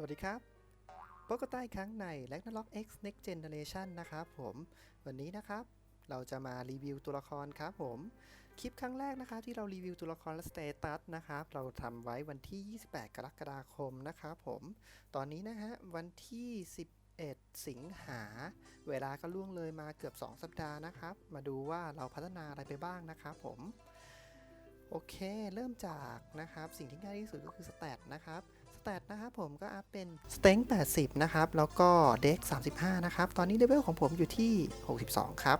สวัสดีครับพบกันใต้ครั้งใน r a g n a r o k X Next Generation นะครับผม วันนี้นะครับ เราจะมารีวิวตัวละครครับผม คลิปครั้งแรกนะครับที่เรารีวิวตัวละครและสเตตัสนะครับ เราทำไว้วันที่ 28 กรกฎาคมนะครับผม ตอนนี้นะฮะ วันที่ 11 สิงหา เวลาก็ล่วงเลยมาเกือบ 2 สัปดาห์นะครับ มาดูว่าเราพัฒนาอะไรไปบ้างนะครับผม โอเค เริ่มจากนะครับ สิ่งที่ง่ายที่สุดก็คือสแตทนะครับ แตทนะครับผมก็อัพเป็นสเต็ง80 นะครับ แล้วก็เด็ก35 นะครับ ตอนนี้เลเวลของผมอยู่ที่ 62 ครับ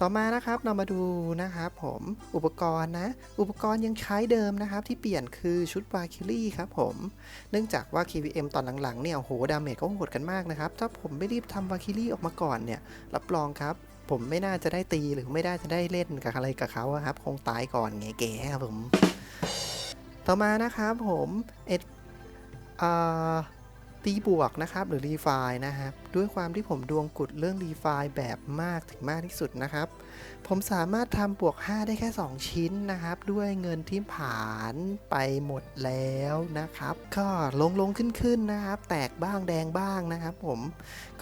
ต่อมานะครับเรามาดูนะครับผมอุปกรณ์นะ อุปกรณ์ยังใช้เดิมนะครับ ที่เปลี่ยนคือชุดวาคิลี่ครับผม เนื่องจากว่า KVM ตอนหลังๆเนี่ยโหดาเมจก็โหดกันมากนะครับ ถ้าผมไม่รีบทำวาคิลี่ออกมาก่อนเนี่ยรับรองครับผมไม่น่าจะได้ตีหรือไม่ได้จะได้เล่นกับอะไรกับเขาครับ คงตายก่อนแง่ๆครับผม ต่อมานะครับผมเอ็ด ตีบวกนะครับหรือรีไฟนะครับด้วยความที่ผมดวงกุดเรื่องรีไฟแบบมากถึงมากที่สุดนะครับ ผมสามารถทำบวก 5 ได้แค่ 2 ชิ้นนะครับ ด้วยเงินที่ผ่านไปหมดแล้วนะครับ ก็ลงลงขึ้นขึ้นนะครับ แตกบ้างแดงบ้างนะครับ ผม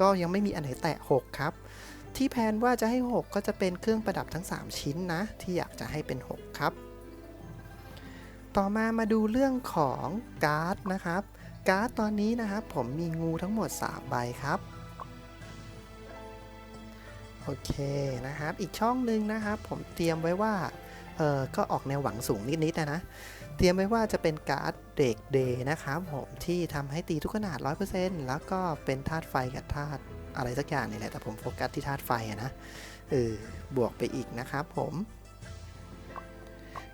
ก็ยังไม่มีอันไหนแตะ 6 ครับ ที่แพนว่าจะให้ 6 ก็จะเป็นเครื่องประดับทั้ง 3 ชิ้นนะ ที่อยากจะให้เป็น 6 ครับ ต่อมามาดูเรื่องของการ์ดนะครับ การ์ดตอนนี้นะครับ ผมมีงูทั้งหมด 3 ใบครับ โอเคนะครับ อีกช่องหนึ่งนะครับ ผมเตรียมไว้ว่า เออก็ออกแนวหวังสูงนิดๆนะนะ เตรียมไว้ว่าจะเป็นการ์ดเด็กเดย์นะครับผมที่ทำให้ตีทุกขนาด 100%แล้วก็เป็นธาตุไฟกับธาตุอะไรสักอย่างนี่แหละ แต่ผมโฟกัสที่ธาตุไฟนะ เออ บวกไปอีกนะครับผม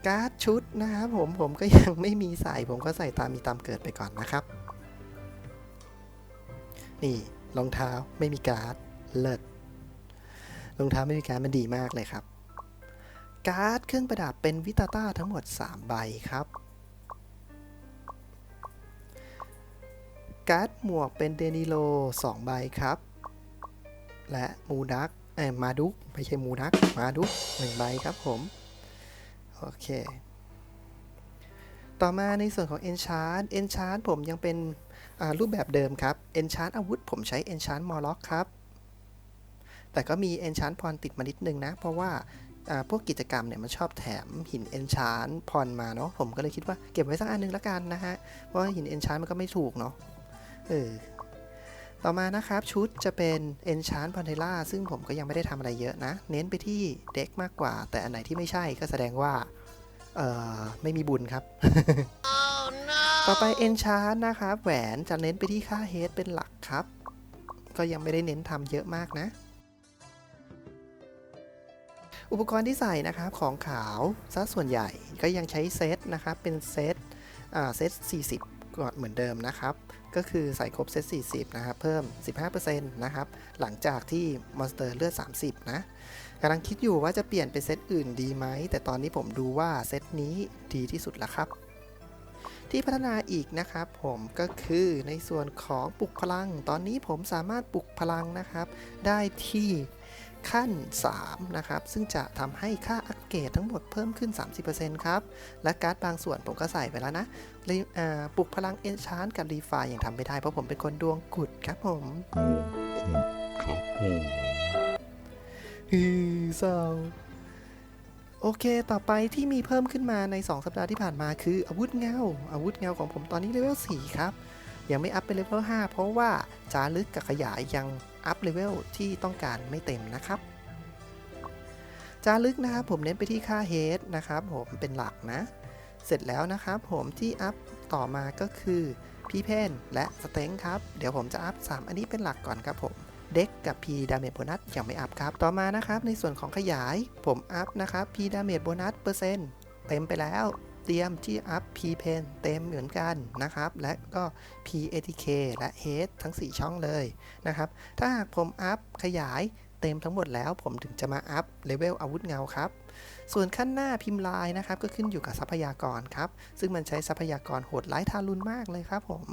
การ์ดชุดนะครับผมผมก็ยังไม่มีใส่ผมก็ใส่ตามมีตามเกิดไปก่อนนะครับ นี่รองเท้าไม่มีการ์ดเลิศรองเท้าไม่มีการ์ดมันดีมากเลยครับ การ์ดเครื่องประดับเป็นวิตาต้าทั้งหมด 3 ใบครับ การ์ดหมวกเป็นเดนิโล 2 ใบครับ และมูดักเอ้มาดุกไม่ใช่มูดักมาดุกหนึ่งใบครับผม โอเค ต่อมาในส่วนของ Enchant Enchant ผมยังเป็น รูปแบบเดิมครับ Enchant อาวุธ ผมใช้ Enchant m o r l o c k ครับ แต่ก็มี Enchant พรติดมานิดนึงนะ เพราะว่าพวกกิจกรรมเนี่ยมันชอบแถมหิน Enchant พรมาเนาะ ผมก็เลยคิดว่าเก็บไว้สักอันนึงละกันนะฮะ เพราะหิน Enchant มันก็ไม่ถูกเนาะ เออ ต่อมานะครับชุดจะเป็น Enchant p a n t e l a ซึ่งผมก็ยังไม่ได้ทำอะไรเยอะนะ เน้นไปที่เด็กมากกว่า แต่อันไหนที่ไม่ใช่ก็แสดงว่า เออไม่มีบุญครับ ต่อไป Enchant นะครับ แหวนจะเน้นไปที่ค่าเฮดเป็นหลักครับ ก็ยังไม่ได้เน้นทำเยอะมากนะ อุปกรณ์ที่ใส่นะครับของขาวซะส่วนใหญ่ก็ยังใช้เซตนะครับ เป็นเซตอ่าเซต 40 ก่อนเหมือนเดิมนะครับ ก็คือใส่ครบเซต 40 นะครับ เพิ่ม 15%นะครับ หลังจากที่มอนสเตอร์เลือด 30 นะกำลังคิดอยู่ว่าจะเปลี่ยนเป็นเซตอื่นดีไหม แต่ตอนนี้ผมดูว่าเซตนี้ดีที่สุดล้วครับ ที่พัฒนาอีกนะครับผมก็คือในส่วนของปลุกพลัง ตอนนี้ผมสามารถปลุกพลังนะครับ ได้ที่ขั้น 3 นะครับ ซึ่งจะทำให้ค่าอัปเกรดทั้งหมดเพิ่มขึ้น 30%ครับ และการ์ดบางส่วนผมก็ใส่ไปแล้วนะรีอ่าปลุกพลังเอนชานกับรีไฟยังทำไม่ได้ เพราะผมเป็นคนดวงกุดครับผมครับผมฮือเศร้า โอเค ต่อไปที่มีเพิ่มขึ้นมาใน 2 สัปดาห์ที่ผ่านมาคืออาวุธเงา อาวุธเงาของผมตอนนี้เลเวล 4 ครับ ยังไม่อัพเป็นเลเวล 5 เพราะว่าจารึกกับขยายยังอัพเลเวลที่ต้องการไม่เต็มนะครับ จารึกนะครับผมเน้นไปที่ค่าเฮดนะครับผมเป็นหลักนะ เสร็จแล้วนะครับผมที่อัพต่อมาก็คือพี่เพนและสเต็งครับ เดี๋ยวผมจะอัพ 3 อันนี้เป็นหลักก่อนครับผม เด็กกับ P ดาเมจโบนัสยังไม่อัพครับ ต่อมานะครับ ในส่วนของขยายผมอัพนะครับ P ดาเมจโบนัสเปอร์เซ็นต์เต็มไปแล้ว เตรียมที่อัพ P Pen เต็มเหมือนกันนะครับ และก็ P ATK และ H ทั้ง 4 ช่องเลยนะครับ ถ้าหากผมอัพขยาย เต็มทั้งหมดแล้ว ผมถึงจะมาอัพเลเวลอาวุธเงาครับ ส่วนขั้นหน้าพิมพ์ลายนะครับ ก็ขึ้นอยู่กับทรัพยากรครับ ซึ่งมันใช้ทรัพยากรโหดร้ายทารุณมากเลยครับ ผม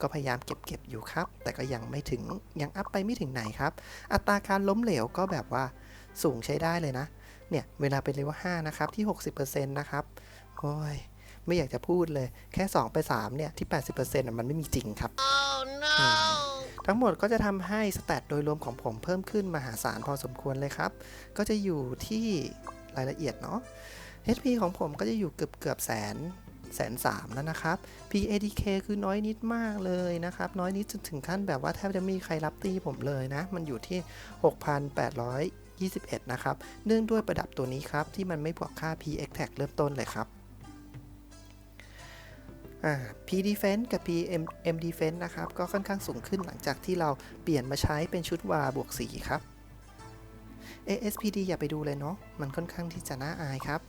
ก็พยายามเก็บเก็บอยู่ครับ แต่ก็ยังไม่ถึงยังอัพไปไม่ถึงไหนครับ อัตราการล้มเหลวก็แบบว่าสูงใช้ได้เลยนะเนี่ยเวลาเป็นเลเวล5นะครับที่ 60%นะครับโอ้ยไม่อยากจะพูดเลยแค่ 2 ไป 3 เนี่ย ที่ 80%อะมันไม่มีจริงครับอืม ทั้งหมดก็จะทำให้สแตทโดยรวมของผมเพิ่มขึ้นมหาศาลพอสมควรเลยครับ ก็จะอยู่ที่รายละเอียดเนาะ HP ของผมก็จะอยู่เกือบเกือบแสนแสนสามแล้วนะครับ PADK คือน้อยนิดมากเลยนะครับ น้อยนิดจนถึงขั้นแบบว่าแทบจะไม่มีใครรับตีผมเลยนะ มันอยู่ที่ 6,821 นะครับ เนื่องด้วยประดับตัวนี้ครับ ที่มันไม่บวกค่า PX tag เริ่มต้นเลยครับ P defense กับ P M M defense นะครับ ก็ค่อนข้างสูงขึ้นหลังจากที่เราเปลี่ยนมาใช้เป็นชุดวาบวกสีครับ ASPD อย่าไปดูเลยเนาะ มันค่อนข้างที่จะน่าอายครับ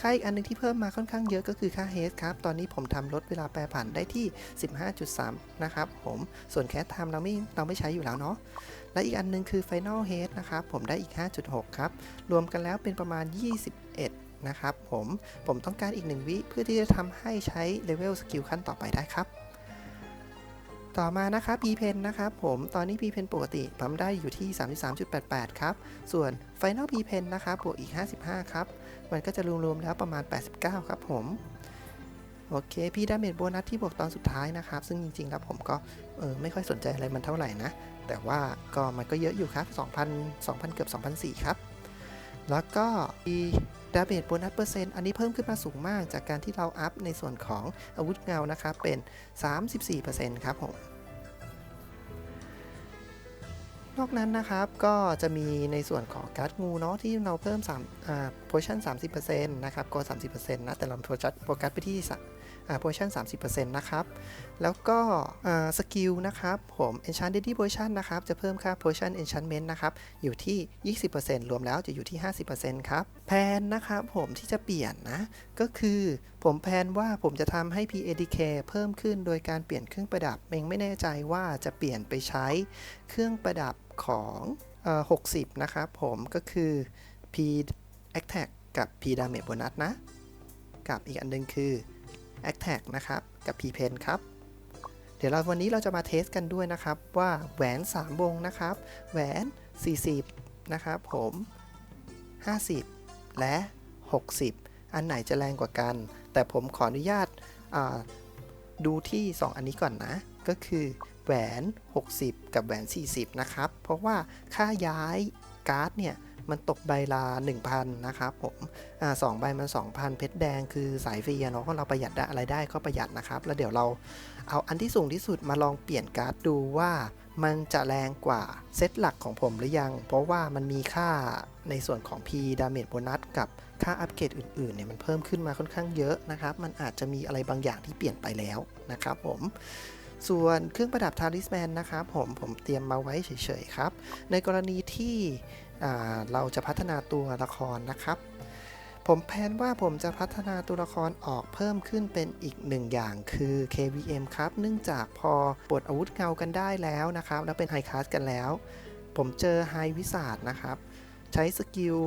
ค่าอีกอันหนึงที่เพิ่มมาค่อนข้างเยอะก็คือค่า h ฮ s ครับ ตอนนี้ผมทำลดเวลาแปรผันได้ที่ 15.3 นะครับผม ส่วน cat time เราไม่เราไม่ใช้อยู่แล้วเนาะ และอีกอันหนึงคือ final h ฮ s นะครับ ผมได้อีก 5.6 ครับ รวมกันแล้วเป็นประมาณ21 นะครับผมผมต้องการอีก 1 วิเพื่อที่จะทำให้ใช้เลเวลสกิลขั้นต่อไปได้ครับ ต่อมานะครับ P pen นะครับผมตอนนี้ P pen ปกติผมได้อยู่ที่ 33.88 ครับ ส่วน Final P pen นะครับบวกอีก 55 ครับ มันก็จะรวมๆแล้วประมาณ 89 ครับผมโอเค พี่ดาเมจโบนัสที่บวกตอนสุดท้ายนะครับ ซึ่งจริงๆ แล้วผมก็เออไม่ค่อยสนใจอะไรมันเท่าไหร่นะ แต่ว่าก็มันก็เยอะอยู่ครับ 2,000 2,000 เกือบ2,004ครับ แล้วก็มี ดาเมจโบนัสเปอร์เซ็นต์อันนี้เพิ่มขึ้นมาสูงมากจากการที่เราอัพในส่วนของอาวุธเงานะครับเป็น 34%ครับผมนอกนั้นนะครับก็จะมีในส่วนของการ์ดงูเนาะที่เราเพิ่ม3อ่าโพชั่น30%นะครับก็30%นะแต่เราโฟกัสโฟกัสไปที่ โพชั่น30%นะครับ แล้วก็สกิลนะครับ ผม Enchanted Potion นะครับ จะเพิ่มค่า Potion Enchantment นะครับ อยู่ที่ 20%รวมแล้วจะอยู่ที่ 50%ครับ แพนนะครับผมที่จะเปลี่ยนนะ ก็คือผมแพนว่าผมจะทำให้ PADK เพิ่มขึ้นโดยการเปลี่ยนเครื่องประดับเองไม่แน่ใจว่าจะเปลี่ยนไปใช้เครื่องประดับของอ60 นะครับผมก็คือ P Attack กับ P Damage Bonus นะ กับอีกอันหนึงคือ Attack นะครับ กับ P Pen ครับ เดี๋ยวเราวันนี้เราจะมาเทสกันด้วยนะครับ ว่าแหวน 3 วงนะครับ แหวน 40 นะครับผม 50 และ 60 อันไหนจะแรงกว่ากัน แต่ผมขออนุญาตาดูที่ 2 อันนี้ก่อนนะ ก็คือแหวน 60 กับแหวน 40 นะครับ เพราะว่าค่าย้ายการ์ดเนี่ย มันตกใบละ1,000นะครับผมอ่าสองใบมัน 2,000 เพชรแดงคือสายฟรีเนาะก็เราประหยัดได้อะไรได้ก็ประหยัดนะครับ แล้วเดี๋ยวเราเอาอันที่สูงที่สุดมาลองเปลี่ยนการ์ดดูว่ามันจะแรงกว่าเซตหลักของผมหรือยัง เพราะว่ามันมีค่าในส่วนของ P Damage Bonus กับค่าอัปเกรดอื่นๆเนี่ยมันเพิ่มขึ้นมาค่อนข้างเยอะนะครับ มันอาจจะมีอะไรบางอย่างที่เปลี่ยนไปแล้วนะครับผม ส่วนเครื่องประดับทาริสแมนนะครับผมผมเตรียมมาไว้เฉยๆครับ ในกรณีที่เราจะพัฒนาตัวละครนะครับ ผมแพลนว่าผมจะพัฒนาตัวละครออกเพิ่มขึ้นเป็นอีกหนึ่งอย่างคือ KVM ครับ เนื่องจากพอปลดอาวุธเงากันได้แล้วนะครับ แล้วเป็นไฮคลาสกันแล้ว ผมเจอไฮวิสาดนะครับ ใช้สกิล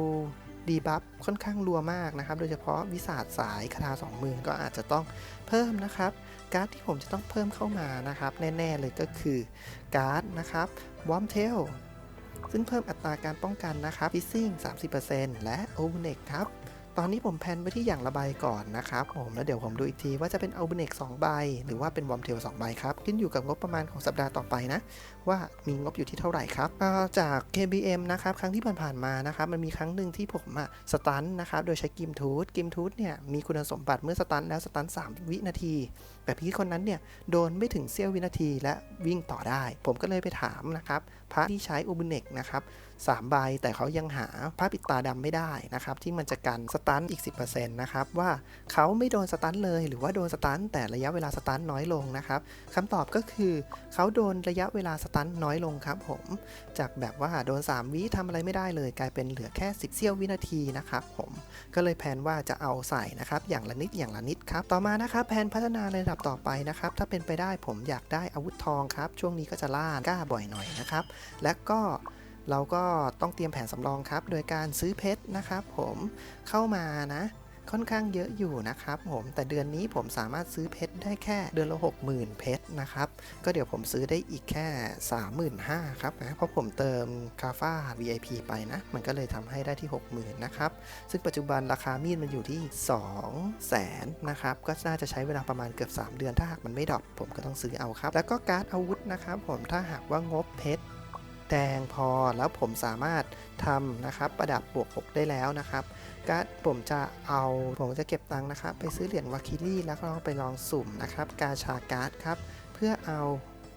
ดีบัฟค่อนข้างรัวมากนะครับ โดยเฉพาะวิสาดสายคาถาสองมือก็อาจจะต้องเพิ่มนะครับ การ์ดที่ผมจะต้องเพิ่มเข้ามานะครับ แน่ๆเลยก็คือการ์ดนะครับวอมเทลซึ่งเพิ่มอัตราการป้องกันนะครับฟิซซิ่ง 30%และ o v e n e x ครับตอนนี้ผมแพนไปที่อย่างระบายก่อนนะครับผมแล้วเดี๋ยวผมดูอีกทีว่าจะเป็นเอาเบเนก2ใบ หรือว่าเป็นวอมเทล2ใบครับ ขึ้นอยู่กับงบประมาณของสัปดาห์ต่อไปนะ ว่ามีงบอยู่ที่เท่าไหร่ครับจาก KBM นะครับครั้งที่ผ่านๆมานะครับมันมีครั้งหนึ่งที่ผมอะสตันนะครับโดยใช้กิมทูธกิมทูธเนี่ยมีคุณสมบัติเมื่อสตันแล้วสตัน3 วินาที แต่พี่คนนั้นเนี่ยโดนไม่ถึงเสี้ยววินาทีและวิ่งต่อได้ ผมก็เลยไปถามนะครับพระที่ใช้อูบุเนกนะครับสามใบแต่เขายังหาผ้าปิดตาดำไม่ได้นะครับที่มันจะกันสตันอีก 10%นะครับว่าเขาไม่โดนสตันเลยหรือว่าโดนสตันแต่ระยะเวลาสตันน้อยลงนะครับคำตอบก็คือเขาโดนระยะเวลาสตันน้อยลงครับผม จากแบบว่าโดน 3 วิทำอะไรไม่ได้เลย กลายเป็นเหลือแค่ 10เสี้ยววินาทีนะครับผม ก็เลยแผนว่าจะเอาใส่นะครับ อย่างละนิดอย่างละนิดครับ ต่อมานะครับแผนพัฒนาในระดับต่อไปนะครับ ถ้าเป็นไปได้ผมอยากได้อาวุธทองครับ ช่วงนี้ก็จะล่ากล้าบ่อยหน่อยนะครับ และก็เราก็ต้องเตรียมแผนสำรองครับ โดยการซื้อเพชรนะครับ ผมเข้ามานะ ค่อนข้างเยอะอยู่นะครับผมแต่เดือนนี้ผมสามารถซื้อเพชรได้แค่เดือนละ60,000 เพชรนะครับก็เดี๋ยวผมซื้อได้อีกแค่ 35,000ครับนะเพราะผมเติมคาฟ้า VIP ไปนะ มันก็เลยทำให้ได้ที่ 60,000นะครับซึ่งปัจจุบันราคามีดมันอยู่ที่2แสนนะครับก็น่าจะใช้เวลาประมาณเกือบ 3 เดือนถ้าหากมันไม่ดรอปผมก็ต้องซื้อเอาครับ แล้วก็การ์ดอาวุธนะครับผมถ้าหากว่างบเพชร ดงพอแล้วผมสามารถทำนะครับประดับบวก 6 ได้แล้วนะครับการ์ดผมจะเอาผมจะเก็บตังค์นะครับ ไปซื้อเหรียญวาคิลี่แล้วก็ลองไปลองสุ่มนะครับกาชาการ์ดครับเพื่อเอา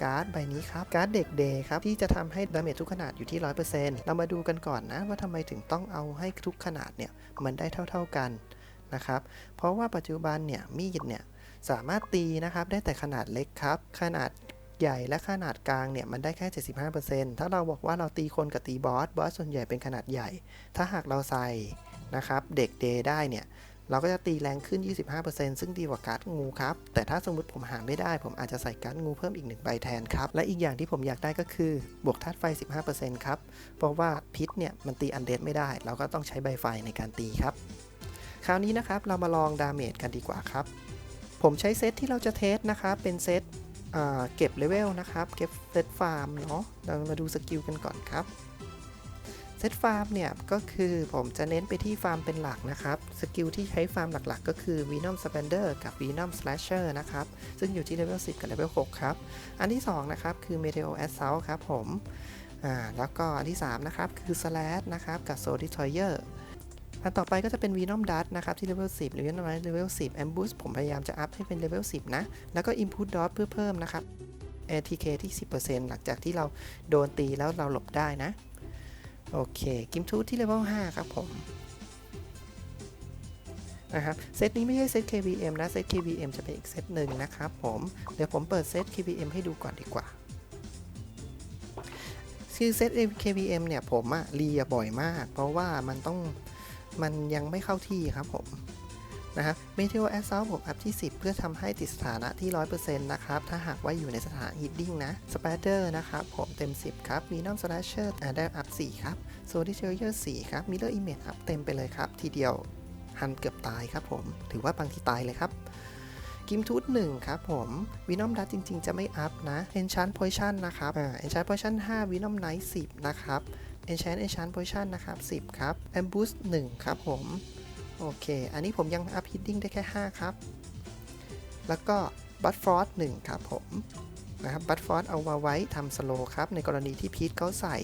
การ์ดใบนี้ครับการ์ดเด็กเดย์ครับที่จะทำให้ดาเมจทุกขนาดอยู่ที่ 100%เรามาดูกันก่อนนะ ว่าทำไมถึงต้องเอาให้ทุกขนาดเนี่ยมันได้เท่า ๆกันนะครับเพราะว่าปัจจุบันเนี่ยมีดเนี่ยสามารถตีนะครับได้แต่ขนาดเล็กครับ ขนาด ใหญ่และขนาดกลางเนี่ยมันได้แค่ 75%ถ้าเราบอกว่าเราตีคนกับตีบอสบอสส่วนใหญ่เป็นขนาดใหญ่ ถ้าหากเราใส่นะครับเด็กเดย์ได้เนี่ยเราก็จะตีแรงขึ้น 25%ซึ่งดีกว่าการ์ดงูครับ แต่ถ้าสมมติผมหาไม่ได้ ผมอาจจะใส่การ์ดงูเพิ่มอีก1ใบแทนครับ และอีกอย่างที่ผมอยากได้ก็คือบวกธาตุไฟ 15%ครับ เพราะว่าพิษเนี่ยมันตีอันเดดไม่ได้ เราก็ต้องใช้ใบไฟในการตีครับ คราวนี้นะครับเรามาลองดาเมจกันดีกว่าครับ ผมใช้เซตที่เราจะเทสนะครับเป็นเซต เก็บเลเวลนะครับ เก็บเซตฟาร์มเนาะเรามาดูสกิลกันก่อนครับเซตฟาร์มเนี่ยก็คือผมจะเน้นไปที่ฟาร์มเป็นหลักนะครับ สกิลที่ใช้ฟาร์มหลักๆ ก็คือ Venom Spender กับ Venom Slasher นะครับ ซึ่งอยู่ที่เลเวล10 กับเลเวล6ครับ อันที่ 2 นะครับ คือ Meteo Assault ครับผม อ่า แล้วก็อันที่ 3 นะครับ คือ Slash นะครับ กับ Soul Destroyer อันต่อไปก็จะเป็น Venom Dart นะครับที่เลเวล10 หรือ Venom Dart เลเวล10 Ambush ผมพยายามจะอัพให้เป็นเลเวล10 นะ แล้วก็ Input Dot เพื่อเพิ่มนะครับ ATK ที่ 10%หลังจากที่เราโดนตีแล้วเราหลบได้นะ โอเค กิมทูที่เลเวล5ครับผมนะครับเซตนี้ไม่ใช่เซต KVM นะ เซต KVM จะเป็นอีกเซตหนึ่งนะครับผม เดี๋ยวผมเปิดเซต KVM ให้ดูก่อนดีกว่าคือเซต KVM เนี่ยผมอะรีอะบ่อยมาก เพราะว่ามันต้อง มันยังไม่เข้าที่ครับผมนะครับ Meteor Assault ผมอัพที่ 10 เพื่อทำให้ติดสถานะที่ 100%นะครับ ถ้าหากว่าอยู่ในสถานะ Hitting นะ Spider นะครับ ผมเต็ม 10 ครับ Venom Slasher อ่าได้อัพ 4 ครับ Soul Destroyer 4 ครับ Mirror Image อัพเต็มไปเลยครับ ทีเดียวหันเกือบตายครับผม ถือว่าบางทีตายเลยครับกิมทูต1ครับผม Venom Dust จริง ๆ จะไม่อัพนะ Enchant Potion นะครับอ่า Enchant Potion 5 Venom Knight 10นะครับ Enchant Enchant Potion นะครับ 10 ครับ Ambush 1 ครับผม โอเค อันนี้ผมยังอัพฮิตติ้งได้แค่ 5 ครับ แล้วก็บัตฟอร์ด1ครับผมนะครับบัตฟอร์ดเอามาไว้ทำสโลครับ ในกรณีที่พีทเขาใส่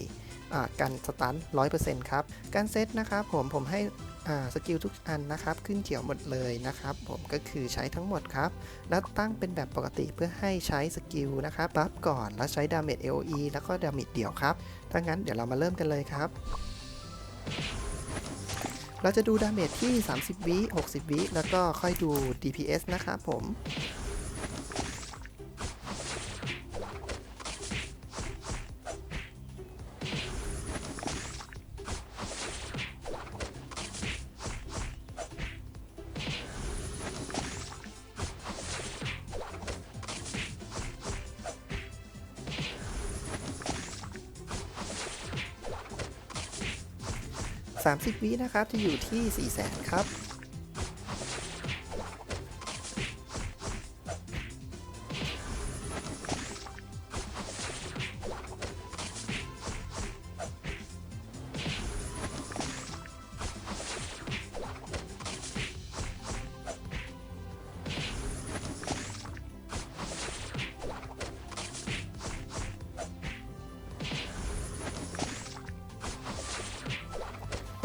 กันสตัน100%ครับ การเซตนะครับผมผมให้ สกิลทุกอันนะครับขึ้นเขียวหมดเลยนะครับ ผมก็คือใช้ทั้งหมดครับ แล้วตั้งเป็นแบบปกติเพื่อให้ใช้สกิลนะครับบัฟก่อนแล้วใช้ดาเมจ AOE แล้วก็ดาเมจเดี่ยวครับถ้างั้นเดี๋ยวเรามาเริ่มกันเลยครับเราจะดูดาเมจที่ 30 วิ 60 วิ แล้วก็ค่อยดู DPS นะครับผม 30 วินะครับ จะอยู่ที่ 4 0 0แสนครับ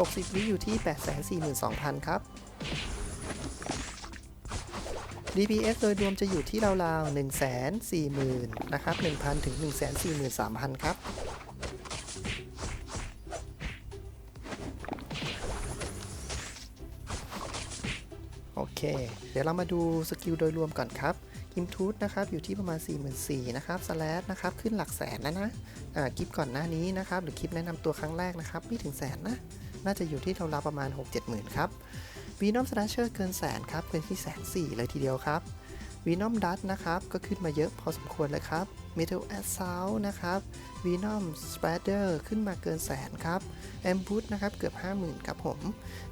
60 วิอยู่ที่ 842,000 ครับ DPS โดยรวมจะอยู่ที่ราวๆ 140,000 นะครับ 1,000 ถึง 143,000 ครับ โอเค เดี๋ยวเรามาดูสกิลโดยรวมก่อนครับกิมทูตนะครับอยู่ที่ประมาณ 44,000นะครับสแลดนะครับขึ้นหลักแสนแล้วนะคลิปก่อนหน้านี้นะครับ หรือคลิปแนะนำตัวครั้งแรกนะครับ ไม่ถึงแสนนะ น่าจะอยู่ที่ราวๆประมาณ 6 7 0 0 0 0ครับ Venom Slasher เกินแสนครับเกินที่แสนสี่เลยทีเดียวครับ Venom Dust นะครับก็ขึ้นมาเยอะพอสมควรเลยครับ Metal Assault นะครับ Venom Spreader ขึ้นมาเกินแสนครับ Ambush นะครับเกือบ 50,000ครับผม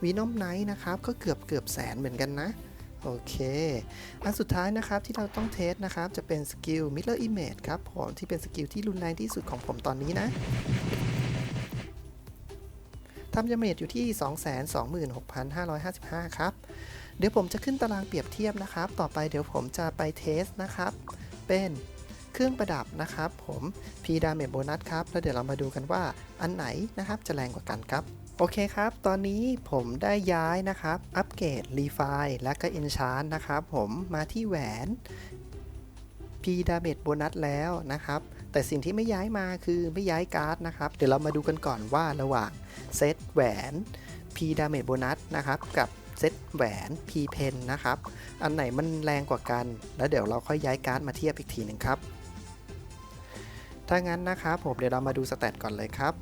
Venom Knight นะครับก็เกือบเกือบแสนเหมือนกันนะโอเค อันสุดท้ายนะครับที่เราต้องเทสนะครับ จะเป็นสกิล Mirror Image ครับผมที่เป็นสกิลที่รุนแรงที่สุดของผมตอนนี้นะ ทำยาเมจอยู่ที่ 226,555 ครับ เดี๋ยวผมจะขึ้นตารางเปรียบเทียบนะครับ ต่อไปเดี๋ยวผมจะไปเทสนะครับ เป็นเครื่องประดับนะครับผม P Damage Bonus ครับ แล้วเดี๋ยวเรามาดูกันว่าอันไหนนะครับจะแรงกว่ากันครับโอเคครับ ตอนนี้ผมได้ย้ายนะครับ อัปเกรดรีไฟและก็ Enchant นะครับ ผมมาที่แหวน P Damage Bonus แล้วนะครับ แต่สิ่งที่ไม่ย้ายมาคือไม่ย้ายการ์ดนะครับ เดี๋ยวเรามาดูกันก่อนว่าระหว่างเซตแหวน P ดาเมจโบนัสนะครับกับเซตแหวน P เพนนะครับ อันไหนมันแรงกว่ากัน แล้วเดี๋ยวเราค่อยย้ายการ์ดมาเทียบอีกทีหนึ่งครับ ถ้างั้นนะครับผมเดี๋ยวเรามาดูสแตทก่อนเลยครับ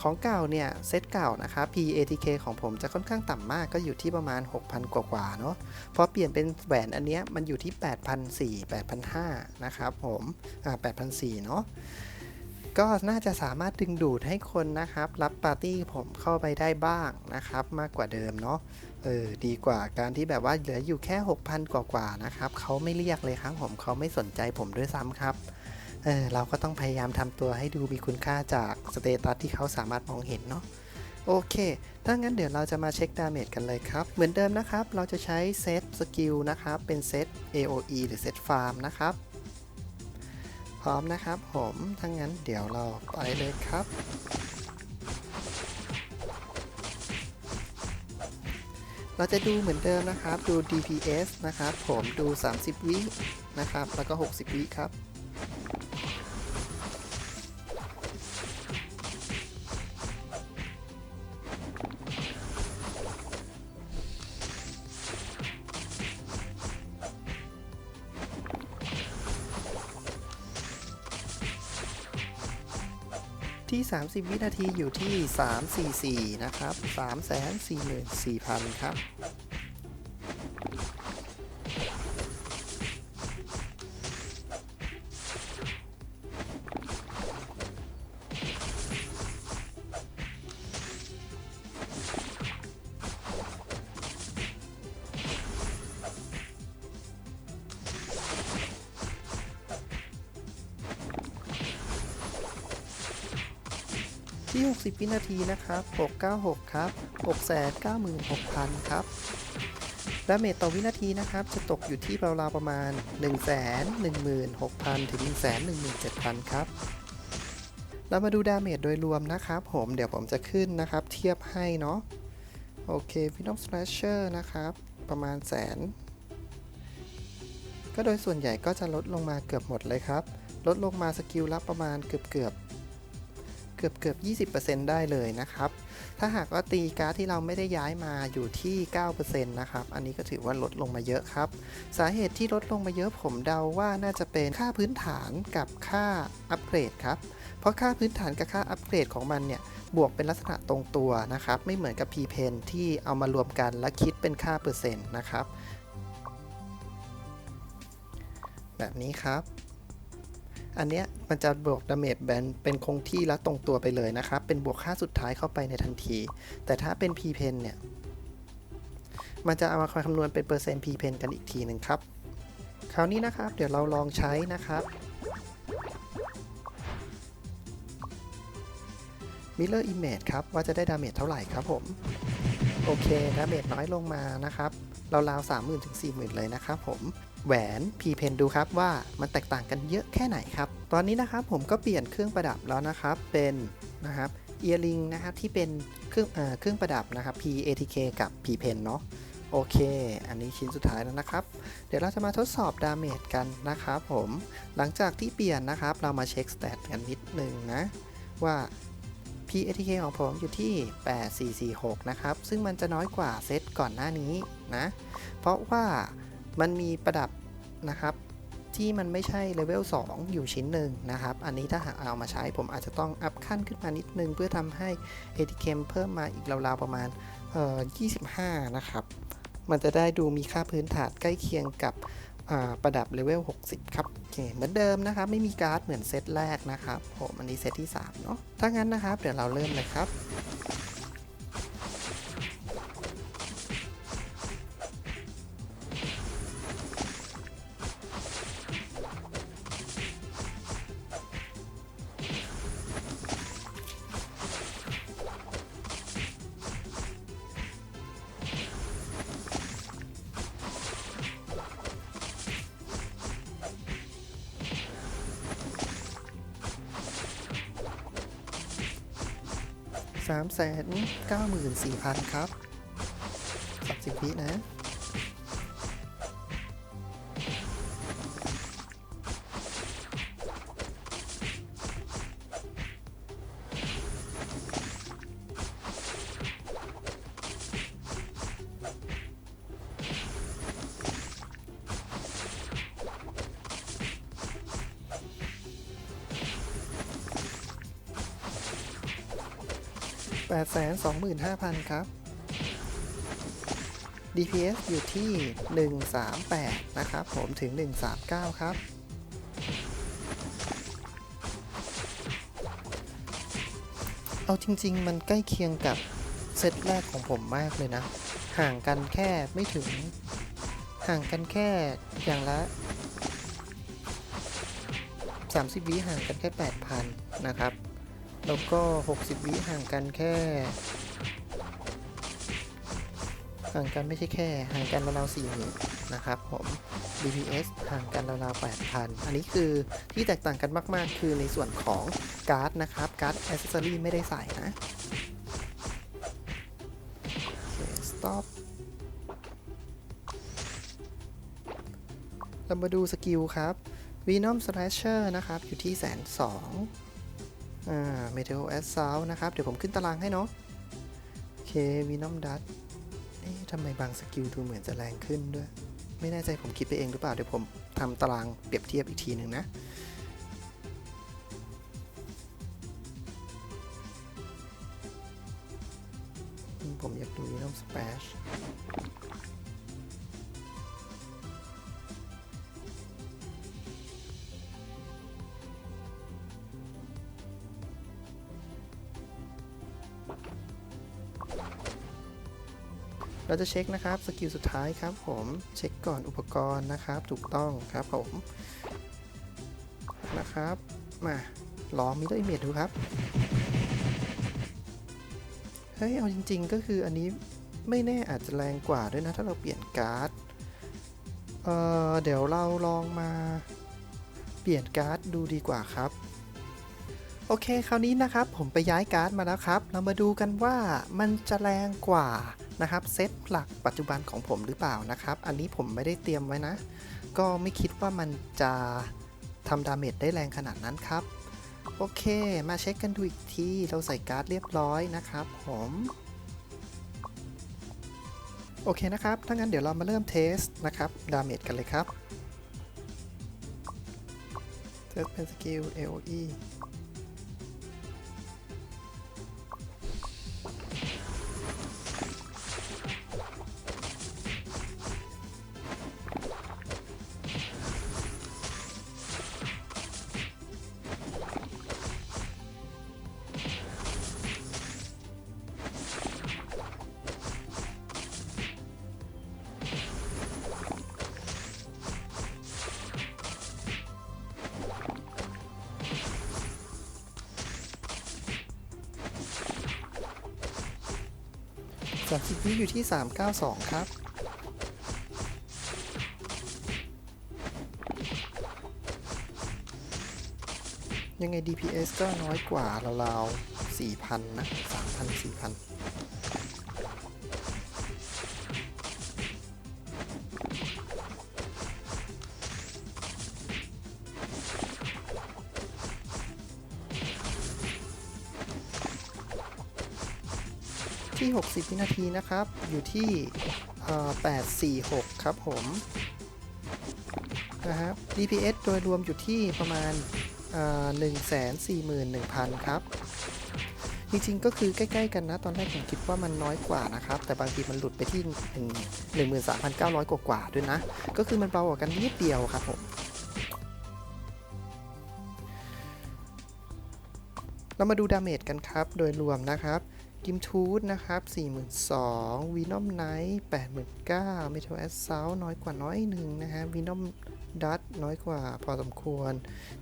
ของเก่าเนี่ยเซตเก่านะครับ PATK ของผมจะค่อนข้างต่ำมากก็อยู่ที่ประมาณ 6,000 กว่าๆเนาะพอเปลี่ยนเป็นแหวนอันเนี้ยมันอยู่ที่ 8,400 8,500 นะครับผมอ่า8,400 เนาะก็น่าจะสามารถดึงดูดให้คนนะครับ รับปาร์ตี้ผมเข้าไปได้บ้างนะครับ มากกว่าเดิมเนาะเออดีกว่าการที่แบบว่าเหลืออยู่แค่ 6,000 กว่าๆนะครับเขาไม่เรียกเลยครับผมเขาไม่สนใจผมด้วยซ้ำครับ เออเราก็ต้องพยายามทำตัวให้ดูมีคุณค่าจากสเตตัสที่เขาสามารถมองเห็นเนาะโอเค ถ้างั้นเดี๋ยวเราจะมาเช็คดาเมจกันเลยครับ เหมือนเดิมนะครับ เราจะใช้เซตสกิลนะครับ เป็นเซต AOE หรือเซตฟาร์มนะครับ พร้อมนะครับผม ถ้างั้นเดี๋ยวเราไปเลยครับ เราจะดูเหมือนเดิมนะครับ ดู DPS นะครับ ผมดู 30 วินะครับ แล้วก็ 60 วิครับ 30 วินาทีอยู่ที่ 344 นะครับ 344,000 ครับ ที่ 60 วินาทีนะครับ 696 ครับ 696,000 ครับดาเมจต่อวินาทีนะครับ จะตกอยู่ที่ราวๆประมาณ 116,000 ถึง 117,000 ครับ เรามาดูดาเมจโดยรวมนะครับผมเดี๋ยวผมจะขึ้นนะครับ เทียบให้เนาะโอเค Venom Slasher นะครับ ประมาณแสน ก็โดยส่วนใหญ่ก็จะลดลงมาเกือบหมดเลยครับ ลดลงมาสกิลละประมาณเกือบเกือบ กือบเกือบ20%ได้เลยนะครับ ถ้าหากว่าตีการ์ดที่เราไม่ได้ย้ายมาอยู่ที่ 9%นะครับ อันนี้ก็ถือว่าลดลงมาเยอะครับ สาเหตุที่ลดลงมาเยอะผมเดาว่าน่าจะเป็นค่าพื้นฐานกับค่าอัปเกรดครับ เพราะค่าพื้นฐานกับค่าอัปเกรดของมันเนี่ยบวกเป็นลักษณะตรงตัวนะครับ ไม่เหมือนกับ P Pen ที่เอามารวมกันและคิดเป็นค่าเปอร์เซ็นต์นะครับ แบบนี้ครับ อันเนี้ยมันจะบวกดาเมจแบนเป็นคงที่และตรงตัวไปเลยนะครับ เป็นบวกค่าสุดท้ายเข้าไปในทันที แต่ถ้าเป็น P Pen เนี่ย มันจะเอามาคำนวณเป็นเปอร์เซ็นต์ P Pen กันอีกทีหนึ่งครับ คราวนี้นะครับ เดี๋ยวเราลองใช้นะครับ Mirror Image ครับ ว่าจะได้ดาเมจเท่าไหร่ครับผม โอเค ดาเมจน้อยลงมานะครับราวๆ30,000ถึง40,000 เลยนะครับผม แหวน P Pen ดูครับว่ามันแตกต่างกันเยอะแค่ไหนครับ ตอนนี้นะครับผมก็เปลี่ยนเครื่องประดับแล้วนะครับเป็นนะครับ Earring นะครับที่เป็นเครื่องเอ่อเครื่องประดับนะครับ P ATK กับ P Pen เนาะโอเค อันนี้ชิ้นสุดท้ายแล้วนะครับ เดี๋ยวเราจะมาทดสอบดาเมจกันนะครับผม หลังจากที่เปลี่ยนนะครับ เรามาเช็คสเตตกันนิดนึงนะ ว่า PATK ของผมอยู่ที่ 8446 นะครับ ซึ่งมันจะน้อยกว่าเซตก่อนหน้านี้นะ เพราะว่า มันมีประดับนะครับที่มันไม่ใช่เลเวล2อยู่ชิ้นหนึ่งนะครับ อันนี้ถ้าหากเอามาใช้ผมอาจจะต้องอัพขั้นขึ้นมานิดนึง เพื่อทำให้ ATK เพิ่มมาอีกราวๆประมาณเอ่อ25 นะครับ มันจะได้ดูมีค่าพื้นฐานใกล้เคียงกับประดับเลเวล 60 ครับโอเคเหมือนเดิมนะครับ ไม่มีการ์ดเหมือนเซตแรกนะครับผมอันนี้เซตที่ 3 เนาะถ้างั้นนะครับ เดี๋ยวเราเริ่มเลยครับ 3 9 4 0 0 0 ครับ30วินะ 825,000 ครับ DPS อยู่ที่ 138 นะครับ ผมถึง 139 ครับ เอาจริง ๆ มันใกล้เคียงกับเซตแรกของผมมากเลยนะ ห่างกันแค่ไม่ถึง ห่างกันแค่อย่างละ 30 วิห่างกันแค่ 8,000 นะครับ แล้วก็ 60 วิห่างกันแค่ ห่างกันไม่ใช่แค่ ห่างกันราวๆ4หมื่นนะครับผม DPS ห่างกันราวๆ8,000 อันนี้คือที่แตกต่างกันมากๆ คือในส่วนของการ์ดนะครับ การ์ด Accessory ไม่ได้ใส่นะ โอเค stop เรามาดูสกิลครับ Venom Slasher นะครับ อยู่ที่แสนสอง อ่า Meteor Assault นะครับ เดี๋ยวผมขึ้นตารางให้เนาะโอเค Venom Dust เอ๊ะทำไมบางสกิลดูเหมือนจะแรงขึ้นด้วย ไม่แน่ใจผมคิดไปเองหรือเปล่า เดี๋ยวผมทำตารางเปรียบเทียบอีกทีหนึ่งนะผมอยากดู Venom Splash เราจะเช็คนะครับสกิลสุดท้ายครับผมเช็คก่อนอุปกรณ์นะครับ ถูกต้องครับผมนะครับมาลองมิเตอร์อิเมจดูครับเฮ้ยเอาจริง ๆ ก็คืออันนี้ไม่แน่อาจจะแรงกว่าด้วยนะ ถ้าเราเปลี่ยนการ์ดเอ่อเดี๋ยวเราลองมาเปลี่ยนการ์ดดูดีกว่าครับ โอเคคราวนี้นะครับผมไปย้ายการ์ดมาแล้วครับ เรามาดูกันว่ามันจะแรงกว่า นะครับเซตหลักปัจจุบันของผมหรือเปล่านะครับ อันนี้ผมไม่ได้เตรียมไว้นะ ก็ไม่คิดว่ามันจะทำดาเมจได้แรงขนาดนั้นครับ โอเค มาเช็คกันดูอีกที เราใส่การ์ดเรียบร้อยนะครับผมโอเคนะครับ ถ้างั้นเดี๋ยวเรามาเริ่มเทสนะครับ ดาเมจกันเลยครับ เทสเป็นสกิล AOE 30วิกนี้อยู่ที่ 392 ครับ ยังไง DPS ก็น้อยกว่าราวๆ4,000 นะ 3,000 4,000 60 วินาทีนะครับ อยู่ที่ 846 ครับผมนะครับ DPS โดยรวมอยู่ที่ประมาณเอ่อ141,000 ครับ จริงๆ ก็คือใกล้ๆ กันนะ ตอนแรกผมคิดว่ามันน้อยกว่านะครับ แต่บางทีมันหลุดไปที่1 13,900กว่ากว่าๆด้วยนะ ก็คือมันเบากว่ากันนิดเดียวครับผมเรามาดูดาเมจกันครับ โดยรวมนะครับ กิมทูธนะครับ 42,000วีนอมไนท์89,000เมทัลแอสเซลน้อยกว่าน้อยหนึ่งนะฮะวีนอมดัตน้อยกว่าพอสมควร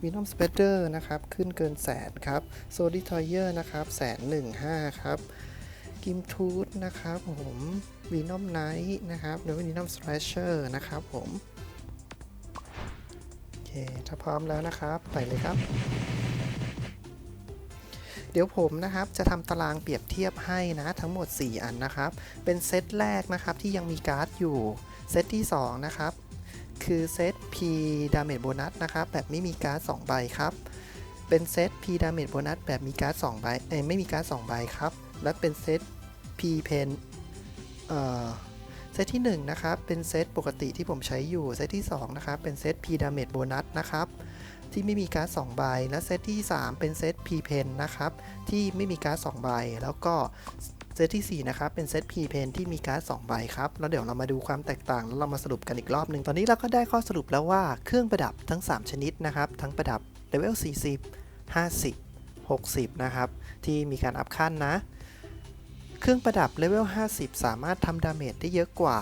วีนอมสเปเดอร์นะครับ ขึ้นเกินแสนครับโซดิทอยเยอร์นะครับแสนหนึ่งห้าครับกิมทูธนะครับผมวีนอมไนท์นะครับหรือวีนอมสแตรเชอร์นะครับผม โอเค ถ้าพร้อมแล้วนะครับ ไปเลยครับ เดี๋ยวผมนะครับจะทำตารางเปรียบเทียบให้นะทั้งหมด 4 อันนะครับ เป็นเซตแรกนะครับที่ยังมีการ์ดอยู่ เซตที่ 2 นะครับ คือเซต P Damage Bonus นะครับ แบบไม่มีการ์ด2ใบครับ เป็นเซต P Damage Bonus แบบมีการ์ด2ใบเอ้ยไม่มีการ์ด2ใบครับ และเป็นเซต P Pen เอ่อเซตที่ 1 นะครับ เป็นเซตปกติที่ผมใช้อยู่ เซตที่ 2 นะครับ เป็นเซต P Damage Bonus นะครับ ที่ไม่มีการ์ด2ใบ และเซตที่ 3 เป็นเซต P Pen นะครับ ที่ไม่มีการ์ด2ใบ แล้วก็เซตที่ 4 นะครับ เป็นเซต P Pen ที่มีการ์ด2ใบครับ แล้วเดี๋ยวเรามาดูความแตกต่าง แล้วเรามาสรุปกันอีกรอบหนึ่งตอนนี้เราก็ได้ข้อสรุปแล้วว่าเครื่องประดับทั้ง 3 ชนิดนะครับ ทั้งประดับเลเวล40 50 60 นะครับ ที่มีการอัพขั้นนะ เครื่องประดับเลเวล50 สามารถทำดาเมจได้เยอะกว่า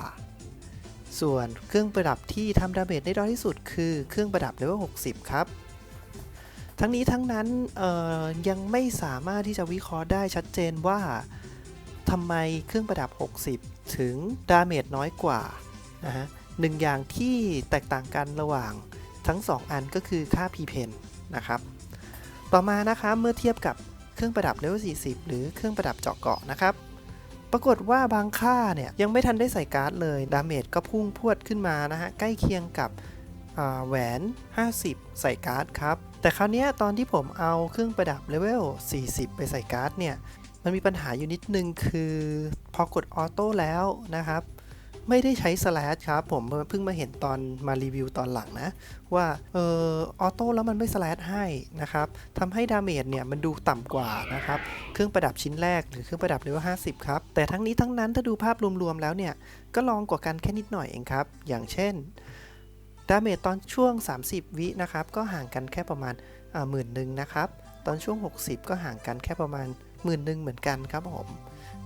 ส่วนเครื่องประดับที่ทำดาเมจได้น้อยที่สุดคือเครื่องประดับเลเวล60 ครับ ทั้งนี้ทั้งนั้นยังไม่สามารถที่จะวิเคราะห์ได้ชัดเจนว่าทำไมเครื่องประดับ 60 ถึงดาเมจน้อยกว่านะฮะหนึ่งอย่างที่แตกต่างกันระหว่างทั้ง 2 อันก็คือค่า p p e n นะครับ ต่อมานะคะเมื่อเทียบกับเครื่องประดับเลเวล40 หรือเครื่องประดับเจาะเกาะนะครับ ปรากฏว่าบางค่าเนี่ยยังไม่ทันได้ใส่การ์ดเลย ดาเมจก็พุ่งพวดขึ้นมานะฮะ ใกล้เคียงกับแหวน 50 ใส่การ์ดครับ แต่คราวนี้ตอนที่ผมเอาเครื่องประดับเลเวล 40 ไปใส่การ์ดเนี่ย มันมีปัญหาอยู่นิดนึงคือ พอกดออโต้แล้วนะครับ ไม่ได้ใช้สแลชครับ ผมเพิ่งมาเห็นตอนมารีวิวตอนหลังนะ ว่าเออออโต้แล้วมันไม่สแลชให้นะครับทำให้ดาเมจเนี่ยมันดูต่ำกว่านะครับ เครื่องประดับชิ้นแรกหรือเครื่องประดับเลเวล50 ครับ แต่ทั้งนี้ทั้งนั้นถ้าดูภาพรวมๆแล้วเนี่ยก็ลองกว่ากันแค่นิดหน่อยเองครับ อย่างเช่นดาเมจตอนช่วง 30 วินะครับก็ห่างกันแค่ประมาณหมื่นหนึ่งนะครับ ตอนช่วง 60 ก็ห่างกันแค่ประมาณหมื่นหนึ่งเหมือนกันครับผม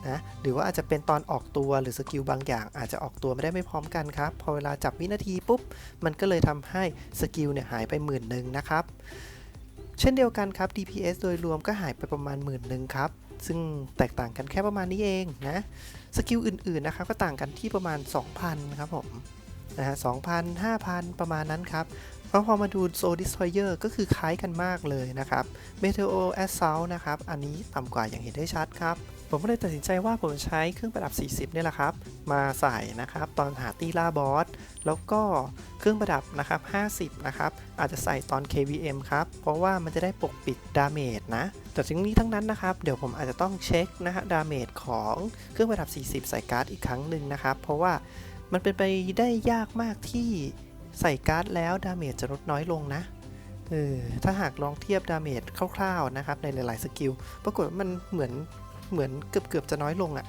นะหรือว่าอาจจะเป็นตอนออกตัวหรือสกิลบางอย่าง อาจจะออกตัวไม่ได้ไม่พร้อมกันครับ พอเวลาจับวินาทีปุ๊บ มันก็เลยทำให้สกิลเนี่ยหายไปหมื่นหนึ่งนะครับ เช่นเดียวกันครับ DPS โดยรวมก็หายไปประมาณหมื่นหนึ่งครับ ซึ่งแตกต่างกันแค่ประมาณนี้เองนะ สกิลอื่นๆนะครับก็ต่างกันที่ประมาณ 2,000 ครับผมนะฮะ2,000 5,000ประมาณนั้นครับเพราะพอมาดู Soul Destroyer ก็คือคล้ายกันมากเลยนะครับ Meteo Assault นะครับ อันนี้ต่ำกว่าอย่างเห็นได้ชัดครับ ผมก็เลยตัดสินใจว่าผมใช้เครื่องประดับ 40เนี่ยแหละครับ มาใส่นะครับตอนหาตีล่าบอส แล้วก็เครื่องประดับนะครับ50นะครับอาจจะใส่ตอน KVM ครับเพราะว่ามันจะได้ปกปิดดาเมจนะแต่ทั้งนี้ทั้งนั้นนะครับเดี๋ยวผมอาจจะต้องเช็คนะฮะดาเมจของเครื่องประดับ 40 ใส่การ์ดอีกครั้งหนึ่งนะครับ เพราะว่ามันเป็นไปได้ยากมากที่ใส่การ์ดแล้วดาเมจจะลดน้อยลงนะเออถ้าหากลองเทียบดาเมจคร่าวๆนะครับในหลายๆสกิลปรากฏมันเหมือน เหมือนเกือบๆจะน้อยลงอะ่ะ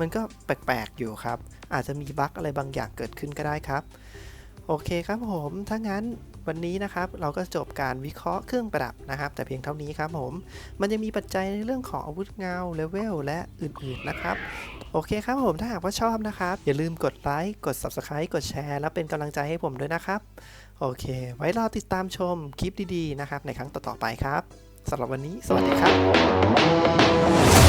มันก็แปลกๆอยู่ครับ อาจจะมีบั๊กอะไรบางอย่างเกิดขึ้นก็ได้ครับ โอเคครับผม ถ้างั้นวันนี้นะครับเราก็จบการวิเคราะห์เครื่องประดับนะครับ แต่เพียงเท่านี้ครับผม มันยังมีปัจจัยในเรื่องของอาวุธเงาเลเวลและอื่นๆนะครับ โอเคครับผมถ้าหากว่าชอบนะครับ อย่าลืมกดไลค์กด Subscribe กดแชร์และเป็นกำลังใจให้ผมด้วยนะครับ โอเค ไว้รอติดตามชมคลิปดีๆนะครับในครั้งต่อๆไปครับสำหรับวันนี้ สวัสดีครับ